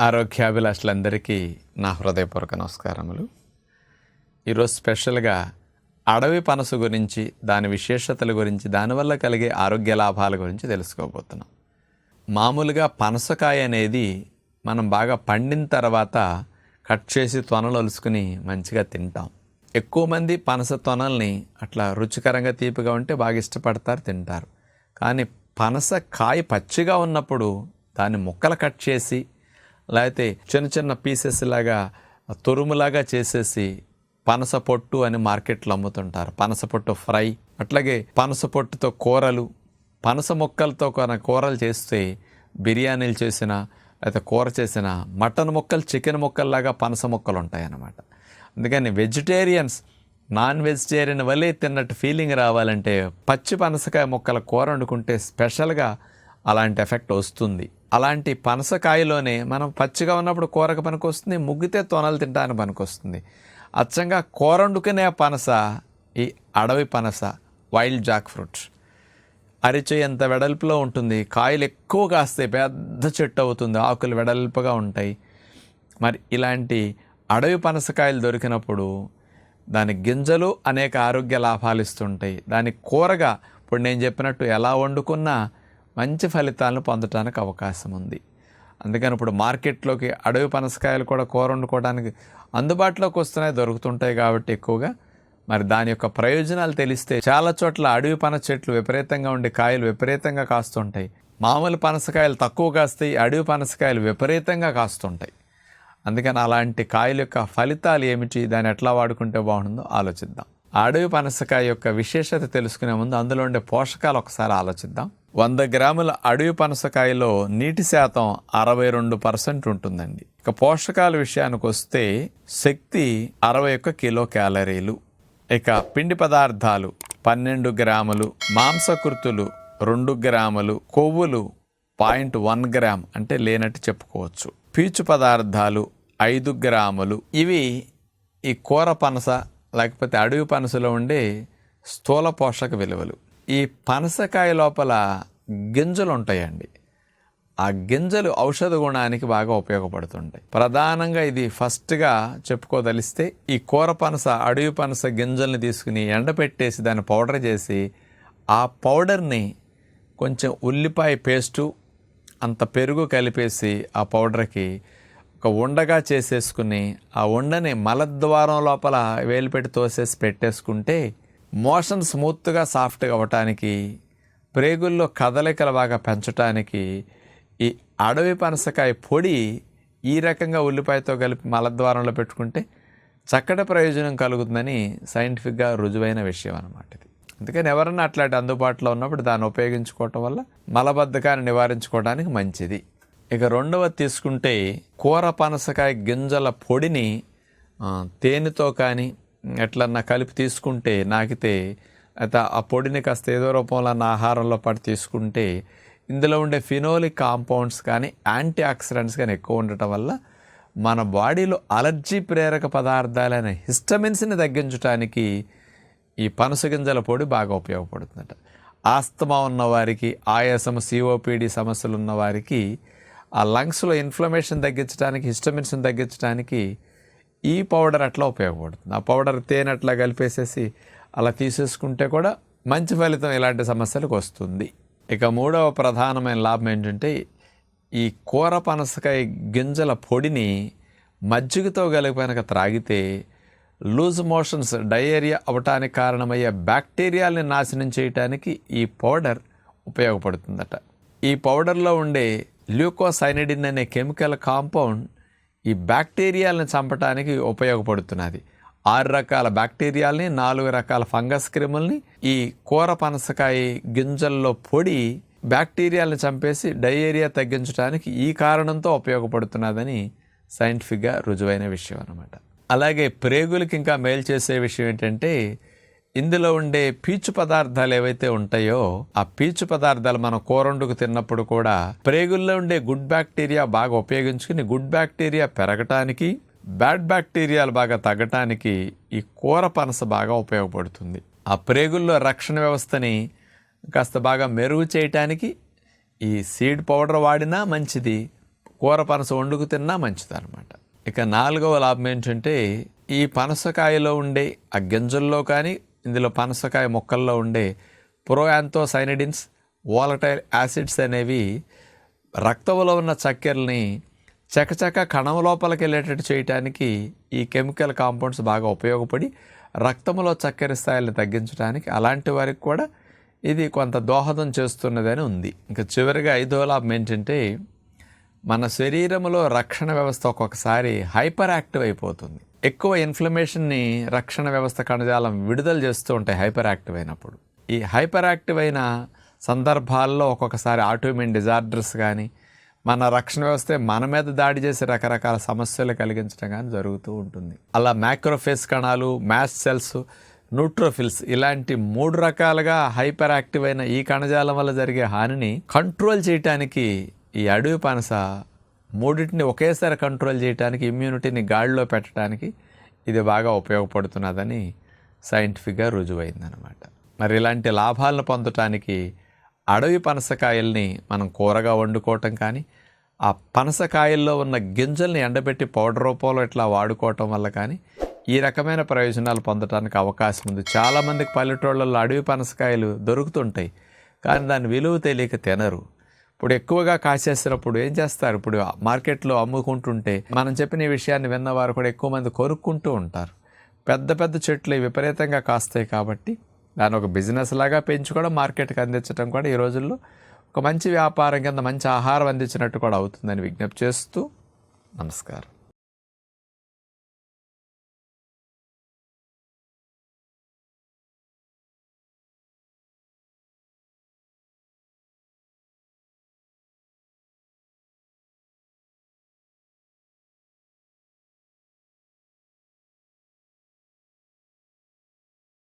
ఆరోగ్యాభిలాషులందరికీ నా హృదయపూర్వక నమస్కారములు. ఈరోజు స్పెషల్గా అడవి పనస గురించి దాని విశేషతల గురించి దానివల్ల కలిగే ఆరోగ్య లాభాల గురించి తెలుసుకోబోతున్నాం. మామూలుగా పనసకాయ అనేది మనం బాగా పండిన తర్వాత కట్ చేసి తొనలు అలుసుకుని మంచిగా తింటాం. ఎక్కువ మంది పనస తొనల్ని అట్లా రుచికరంగా తీపిగా ఉంటే బాగా ఇష్టపడతారు తింటారు. కానీ పనస కాయ పచ్చిగా ఉన్నప్పుడు దాన్ని ముక్కలు కట్ చేసి లేకపోతే చిన్న చిన్న పీసెస్ లాగా తురుములాగా చేసేసి పనస పొట్టు అని మార్కెట్లో అమ్ముతుంటారు. పనస పొట్టు ఫ్రై. అట్లాగే పనస పొట్టుతో కూరలు పనస ముక్కలతో కొన కూరలు చేస్తే బిర్యానీలు చేసిన లేకపోతే కూర చేసిన మటన్ ముక్కలు చికెన్ ముక్కల్లాగా పనస ముక్కలు ఉంటాయి అన్నమాట అందుకని వెజిటేరియన్స్ నాన్ వెజిటేరియన్ వల్లే తిన్నట్టు ఫీలింగ్ రావాలంటే పచ్చి పనసకాయ మొక్కల కూర వండుకుంటే స్పెషల్గా అలాంటి ఎఫెక్ట్ వస్తుంది. అలాంటి పనసకాయలోనే మనం పచ్చిగా ఉన్నప్పుడు కూరకు పనికొస్తుంది ముగ్గితే తొనలు తింటానికి పనికొస్తుంది. అచ్చంగా కూర వండుకునే పనస ఈ అడవి పనస వైల్డ్ జాక్ ఫ్రూట్. అరిచే ఎంత వెడల్పులో ఉంటుంది. కాయలు ఎక్కువ కాస్తాయి పెద్ద చెట్టు అవుతుంది. ఆకులు వెడల్పుగా ఉంటాయి. మరి ఇలాంటి అడవి పనసకాయలు దొరికినప్పుడు దాని గింజలు అనేక ఆరోగ్య లాభాలు ఇస్తుంటాయి. దాని కూరగా ఇప్పుడు నేను చెప్పినట్టు ఎలా వండుకున్నా మంచి ఫలితాలను పొందడానికి అవకాశం ఉంది. అందుకని ఇప్పుడు మార్కెట్లోకి అడవి పనసకాయలు కూడా కూర వండుకోవడానికి అందుబాటులోకి వస్తున్నాయి దొరుకుతుంటాయి కాబట్టి ఎక్కువగా. మరి దాని యొక్క ప్రయోజనాలు తెలిస్తే చాలా చోట్ల అడవి పనస చెట్లు విపరీతంగా ఉండి కాయలు విపరీతంగా కాస్తుంటాయి. మామూలు పనసకాయలు తక్కువ కాస్తాయి అడవి పనసకాయలు విపరీతంగా కాస్తుంటాయి. అందుకని అలాంటి కాయల యొక్క ఫలితాలు ఏమిటి దాన్ని ఎట్లా వాడుకుంటే బాగుంటుందో ఆలోచిద్దాం. అడవి పనసకాయ యొక్క విశేషత తెలుసుకునే ముందు అందులో ఉండే పోషకాలు ఒకసారి ఆలోచిద్దాం. వంద గ్రాముల అడవి పనసకాయలో నీటి శాతం అరవై రెండు పర్సెంట్ ఉంటుందండి. ఇక పోషకాల విషయానికి వస్తే శక్తి అరవై ఒక్క కిలో క్యాలరీలు. ఇక పిండి పదార్థాలు పన్నెండు గ్రాములు మాంసకృతులు రెండు గ్రాములు కొవ్వులు పాయింట్ వన్ గ్రామ్ అంటే లేనట్టు చెప్పుకోవచ్చు. పీచు పదార్థాలు ఐదు గ్రాములు. ఇవి ఈ కూర పనస లేకపోతే అడవి పనసలో ఉండే స్థూల పోషక విలువలు. ఈ పనసకాయ లోపల గింజలు ఉంటాయండి ఆ గింజలు ఔషధ గుణానికి బాగా ఉపయోగపడుతుంటాయి. ప్రధానంగా ఇది ఫస్ట్గా చెప్పుకోదలిస్తే ఈ కూర పనస అడవి పనస గింజల్ని తీసుకుని ఎండపెట్టేసి దాన్ని పౌడర్ చేసి ఆ పౌడర్ని కొంచెం ఉల్లిపాయ పేస్టు అంత పెరుగు కలిపేసి ఆ పౌడర్కి ఒక ఉండగా చేసేసుకుని ఆ ఉండని మలద్వారం లోపల వేలు పెట్టి తోసేసి పెట్టేసుకుంటే మోషన్ స్మూత్గా సాఫ్ట్గా అవ్వటానికి ప్రేగుల్లో కదలికలు బాగా పెంచడానికి ఈ అడవి పనసకాయ పొడి ఈ రకంగా ఉల్లిపాయతో కలిపి మలద్వారంలో పెట్టుకుంటే చక్కటి ప్రయోజనం కలుగుతుందని సైంటిఫిక్గా రుజువైన విషయం అనమాట ఇది. అందుకని ఎవరన్నా అట్లాంటి అందుబాటులో ఉన్నప్పుడు దాన్ని ఉపయోగించుకోవటం వల్ల మలబద్ధకాన్ని నివారించుకోవడానికి మంచిది. ఇక రెండవ తీసుకుంటే కూర పనసకాయ గింజల పొడిని తేనెతో కానీ ఎట్లన్నా కలిపి తీసుకుంటే నాకితే అయితే ఆ పొడిని కాస్త ఏదో రూపంలో నా ఆహారంలో పాటు తీసుకుంటే ఇందులో ఉండే ఫినోలిక్ కాంపౌండ్స్ కానీ యాంటీ ఆక్సిడెంట్స్ కానీ ఎక్కువ ఉండటం వల్ల మన బాడీలో అలర్జీ ప్రేరక పదార్థాలైన హిస్టమిన్స్ని తగ్గించడానికి ఈ పనస గింజల పొడి బాగా ఉపయోగపడుతుందట. ఆస్తమా ఉన్నవారికి ఆయాసం సిఓపిడి సమస్యలు ఉన్నవారికి ఆ లంగ్స్లో ఇన్ఫ్లమేషన్ తగ్గించడానికి హిస్టమిన్స్ని తగ్గించడానికి ఈ పౌడర్ అట్లా ఉపయోగపడుతుంది. ఆ పౌడర్ తేనె అట్లా కలిపేసేసి అలా తీసేసుకుంటే కూడా మంచి ఫలితం ఇలాంటి సమస్యలకు వస్తుంది. ఇక మూడవ ప్రధానమైన లాభం ఏంటంటే ఈ కూర పనసకాయ గింజల పొడిని మజ్జిగతో కలిపి త్రాగితే లూజ్ మోషన్స్ డయేరియా అవటానికి కారణమయ్యే బ్యాక్టీరియాల్ని నాశనం చేయటానికి ఈ పౌడర్ ఉపయోగపడుతుందట. ఈ పౌడర్లో ఉండే ల్యూకోసైనిడిన్ అనే కెమికల్ కాంపౌండ్ ఈ బ్యాక్టీరియాలను చంపటానికి ఉపయోగపడుతున్నది. ఆరు రకాల బ్యాక్టీరియాల్ని నాలుగు రకాల ఫంగస్ క్రిముల్ని ఈ కూర పనసకాయ గింజల్లో పొడి బ్యాక్టీరియాలను చంపేసి డయేరియా తగ్గించడానికి ఈ కారణంతో ఉపయోగపడుతున్నదని సైంటిఫిక్గా రుజువైన విషయం అనమాట అలాగే ప్రేగులకి ఇంకా మేలు చేసే విషయం ఏంటంటే ఇందులో ఉండే పీచు పదార్థాలు ఏవైతే ఉంటాయో ఆ పీచు పదార్థాలు మనం కూరండుకు తిన్నప్పుడు కూడా ప్రేగుల్లో ఉండే గుడ్ బ్యాక్టీరియా బాగా ఉపయోగించుకుని గుడ్ బ్యాక్టీరియా పెరగటానికి బ్యాడ్ బ్యాక్టీరియాలు బాగా తగ్గటానికి ఈ కూర పనస బాగా ఉపయోగపడుతుంది. ఆ ప్రేగుల్లో రక్షణ వ్యవస్థని కాస్త బాగా మెరుగు చేయటానికి ఈ సీడ్ పౌడర్ వాడినా మంచిది కూర పనస వండుకు తిన్నా మంచిది అనమాట ఇక నాలుగవ లాభం ఏంటంటే ఈ పనసకాయలో ఉండే ఆ గింజల్లో కానీ ఇందులో పనసకాయ మొక్కల్లో ఉండే ప్రోయాంతోసైనిడిన్స్ వాలటైల్ యాసిడ్స్ అనేవి రక్తంలో ఉన్న చక్కెరని చకచక కణం లోపలికి వెళ్ళేటట్టు చేయడానికి ఈ కెమికల్ కాంపౌండ్స్ బాగా ఉపయోగపడి రక్తంలో చక్కెర స్థాయిని తగ్గించడానికి అలాంటి వారికి కూడా ఇది కొంత దోహదం చేస్తున్నదని ఉంది. ఇంకా చివరిగా ఐదో లాభం ఏంటంటే మన శరీరంలో రక్షణ వ్యవస్థ ఒక్కొక్కసారి హైపర్ యాక్టివ్ అయిపోతుంది. ఎక్కువ ఇన్ఫ్లమేషన్ని రక్షణ వ్యవస్థ కణజాలం విడుదల చేస్తూ ఉంటాయి హైపర్ యాక్టివ్ అయినప్పుడు. ఈ హైపర్ యాక్టివ్ అయిన సందర్భాల్లో ఒక్కొక్కసారి ఆటోమిన్ డిజార్డర్స్ కానీ మన రక్షణ వ్యవస్థ మన మీద దాడి చేసి రకరకాల సమస్యలు కలిగించడం కానీ జరుగుతూ ఉంటుంది. అలా మ్యాక్రోఫేస్ కణాలు మ్యాస్ సెల్స్ న్యూట్రోఫిల్స్ ఇలాంటి మూడు రకాలుగా హైపర్ యాక్టివ్ అయిన ఈ కణజాలం వల్ల జరిగే హానిని కంట్రోల్ చేయటానికి ఈ అడవి పనస మూడింటిని ఒకేసారి కంట్రోల్ చేయడానికి ఇమ్యూనిటీని గాడిలో పెట్టడానికి ఇది బాగా ఉపయోగపడుతున్నదని సైంటిఫిక్గా రుజువైందనమాట మరి ఇలాంటి లాభాలను పొందటానికి అడవి పనసకాయల్ని మనం కూరగా వండుకోవటం కానీ ఆ పనసకాయల్లో ఉన్న గింజల్ని ఎండబెట్టి పౌడర్ రూపంలో ఇట్లా వాడుకోవటం వల్ల కానీ ఈ రకమైన ప్రయోజనాలు పొందడానికి అవకాశం ఉంది. చాలామందికి పల్లెటూళ్ళల్లో అడవి పనసకాయలు దొరుకుతుంటాయి కానీ దాని విలువ తెలియక తినరు. ఇప్పుడు ఎక్కువగా కాసేసినప్పుడు ఏం చేస్తారు? ఇప్పుడు మార్కెట్లో అమ్ముకుంటుంటే మనం చెప్పిన ఈ విషయాన్ని విన్నవారు కూడా ఎక్కువ మంది కొనుక్కుంటూ ఉంటారు. పెద్ద పెద్ద చెట్లు విపరీతంగా కాస్తాయి కాబట్టి దాని ఒక బిజినెస్ లాగా పెంచుకోవడం మార్కెట్కి అందించడం కూడా ఈ రోజుల్లో ఒక మంచి వ్యాపారం కింద మంచి ఆహారం అందించినట్టు కూడా అవుతుందని విజ్ఞప్తి చేస్తూ నమస్కారం.